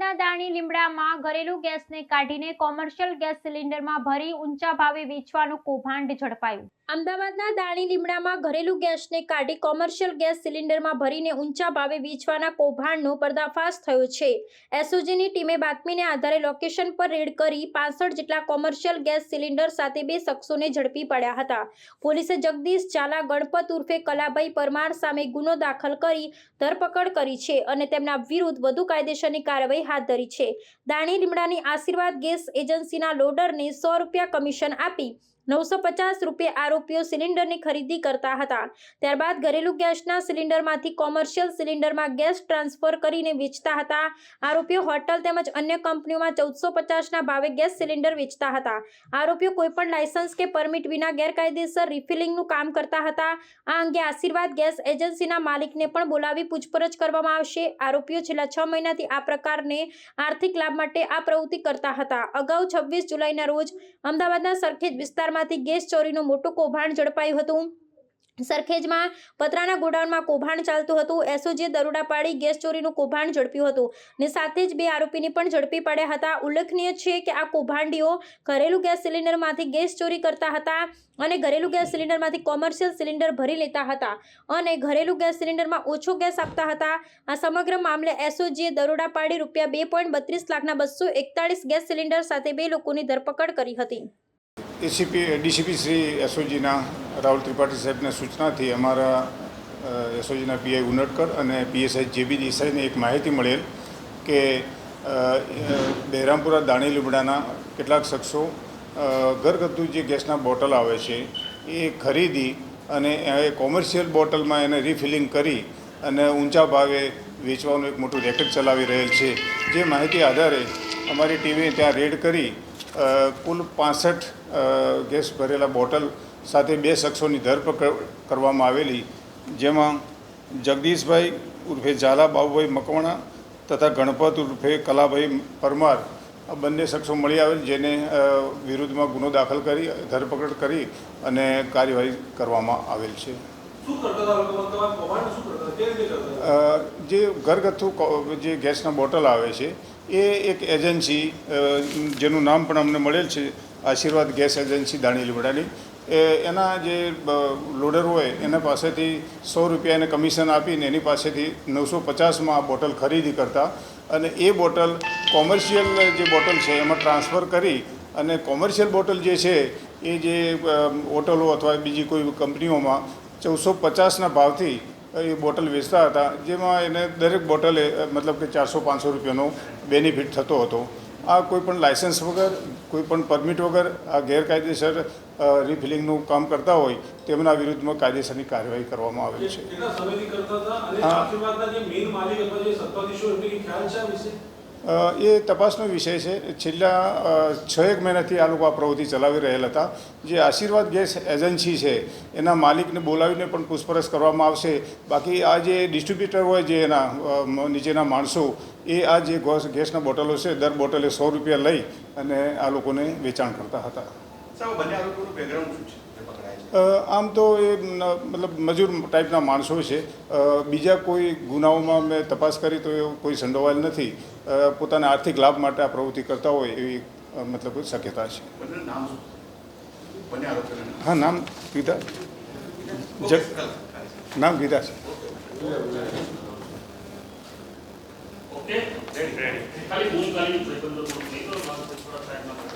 અમદાવાદના દાણી લીમડામાં ઘરેલુ ગેસને કાઢીને કોમર્શિયલ ગેસ સિલિન્ડરમાં ભરી ઊંચા ભાવે વેચવાનું કૌભાંડ ઝડપાયું. અમદાવાદના દાણી લીમડામાં ઘરેલું ગેસને કાઢી કોમર્શિયલ ગેસ સિલિન્ડરમાં ભરીને ઊંચા ભાવે વેચવાના કૌભાંડનો પર્દાફાશ થયો છે. એસઓજીની ટીમે બાતમીને આધારે લોકેશન પર રેડ કરી પાસઠ જેટલા કોમર્શિયલ ગેસ સિલિન્ડર સાથે બે શખ્સોને ઝડપી પડ્યા હતા. પોલીસે જગદીશ ઝાલા ગણપત ઉર્ફે કલાભાઈ પરમાર સામે ગુનો દાખલ કરી ધરપકડ કરી છે અને તેમના વિરુદ્ધ વધુ કાયદેસરની કાર્યવાહી હાથ ધરી છે. દાણી લીમડાની આશીર્વાદ ગેસ એજન્સીના લોડરને સો રૂપિયા કમિશન આપી નવસો પચાસ રૂપિયા આરોપીઓ સિલિન્ડરની ખરીદી કરતા હતા. ત્યારબાદ ઘરેલુ ગેસના સિલિન્ડરમાંથી કોમર્શિયલ સિલિન્ડરમાં ગેસ ટ્રાન્સફર કરીને વેચતા હતા. આરોપીઓ હોટલ તેમજ અન્ય કંપનીઓમાં ચૌદસો પચાસના ભાવે ગેસ સિલિન્ડર વેચતા હતા. આરોપીઓ કોઈપણ લાયસન્સ કે પરમિટ વિના ગેરકાયદેસર રિફિલિંગનું કામ કરતા હતા. આ અંગે આશીર્વાદ ગેસ એજન્સીના માલિકને પણ બોલાવી પૂછપરછ કરવામાં આવશે. આરોપીઓ છેલ્લા છ મહિનાથી આ પ્રકારને આર્થિક લાભ માટે આ પ્રવૃત્તિ કરતા હતા. અગાઉ છવ્વીસ જુલાઈના રોજ અમદાવાદના સરખેજ વિસ્તારમાંથી ગેસ ચોરીનું મોટું કૌભાંડ ઝડપાયું હતું. સરખેજમાં પતરાના ગોડાઉનમાં કૌભાંડ ચાલતું હતું. એસઓજીએ દરોડા પાડી ગેસ ચોરીનું કૌભાંડ ઝડપ્યું હતું ને સાથે જ બે આરોપીને પણ ઝડપી પાડ્યા હતા. ઉલ્લેખનીય છે કે આ કૌભાંડીઓ ઘરેલું ગેસ સિલિન્ડરમાંથી ગેસ ચોરી કરતા હતા અને ઘરેલું ગેસ સિલિન્ડરમાંથી કોમર્શિયલ સિલિન્ડર ભરી લેતા હતા અને ઘરેલું ગેસ સિલિન્ડરમાં ઓછો ગેસ આપતા હતા. આ સમગ્ર મામલે એસઓજીએ દરોડા પાડી રૂપિયા બે પોઈન્ટ બત્રીસ લાખના બસો એકતાળીસ ગેસ સિલિન્ડર સાથે બે લોકોની ધરપકડ કરી હતી. એસીપી, ડીસીપી શ્રી એસઓજીના, રાહુલ ત્રિપાઠી સાહેબના સૂચનાથી અમારા એસઓજીના પીઆઈ ઉનડકર અને પીએસઆઈ જેબી દેસાઈને એક માહિતી મળેલ કે બહેરામપુરા દાણી લીમડાના કેટલાક શખ્સો ઘરગથ્થુ જે ગેસના બોટલ આવે છે એ ખરીદી અને એ કોમર્શિયલ બોટલમાં એને રિફિલિંગ કરી અને ઊંચા ભાવે વેચવાનું એક મોટું રેકેટ ચલાવી રહેલ છે. જે માહિતી આધારે અમારી ટીમે ત્યાં રેડ કરી કુલ પાસઠ ગેસ ભરેલા બોટલ સાથે બે શખ્સોની ધરપકડ કરવામાં આવેલી, જેમાં જગદીશભાઈ ઉર્ફે ઝાલા, બાબુભાઈ મકવાણા તથા ગણપત ઉર્ફે કલાભાઈ પરમાર આ બંને શખ્સો મળી આવેલ, જેને વિરુદ્ધમાં ગુનો દાખલ કરી, ધરપકડ કરી અને કાર્યવાહી કરવામાં આવેલ છે. જે ઘરગથ્થુ જે ગેસના બોટલ આવે છે, એ એક એજન્સી જેનું નામ પણ અમને મળેલ છે, આશીર્વાદ ગેસ એજન્સી દાણી લીમડાની એ, એના જે લોડર હોય, એના પાસેથી સો રૂપિયા એને કમિશન આપીને એની પાસેથી નવસો પચાસમાં આ બોટલ ખરીદી કરતા અને એ બોટલ કોમર્શિયલ જે બોટલ છે, એમાં ટ્રાન્સફર કરી અને કોમર્શિયલ બોટલ જે છે, એ જે હોટલો અથવા બીજી કોઈ કંપનીઓમાં ચૌદસો પચાસના ભાવથી એ બોટલ વેચતા હતા જેમાં એને દરેક બોટલે મતલબ કે ચારસો પાંચસો રૂપિયાનો બેનિફિટ થતો હતો. આ કોઈપણ લાયસન્સ વગર કોઈ પણ પરમિટ વગર આ ગેરકાયદેસર રિફિલિંગનું કામ કરતા હોય તેમના વિરુદ્ધમાં કાયદેસરની કાર્યવાહી કરવામાં આવેલ છે. એ તપાસનો વિષય છે. છેલ્લા છ એક મહિનાથી આ લોકો આ પ્રવૃત્તિ ચલાવી રહેલા હતા. જે આશીર્વાદ ગેસ એજન્સી છે, એના માલિકને બોલાવીને પણ પૂછપરછ કરવામાં આવશે. બાકી આ જે ડિસ્ટ્રીબ્યુટર હોય જે એના નીચેના માણસો, એ આ જે ગોસ, ગેસના બોટલો છે, દર બોટલે સો રૂપિયા લઈ અને આ લોકોને વેચાણ કરતા હતા. બેકગ્રાઉન્ડ શું છે? આમ તો એ મતલબ મજૂર ટાઈપના માણસો છે. બીજા કોઈ ગુનાઓમાં મેં તપાસ કરી તો એવો કોઈ સંડોવાયેલ નથી. પોતાના આર્થિક લાભ માટે આ પ્રવૃત્તિ કરતા હોય એવી મતલબ શક્યતા છે. બંને નામ શું? છે? બંને આરોપીઓના નામ? હા નામ કીધા જગ નામ કીધા છે. Okay ready ready. ખાલી બૂમ કરી તો થોડા ટાઈમમાં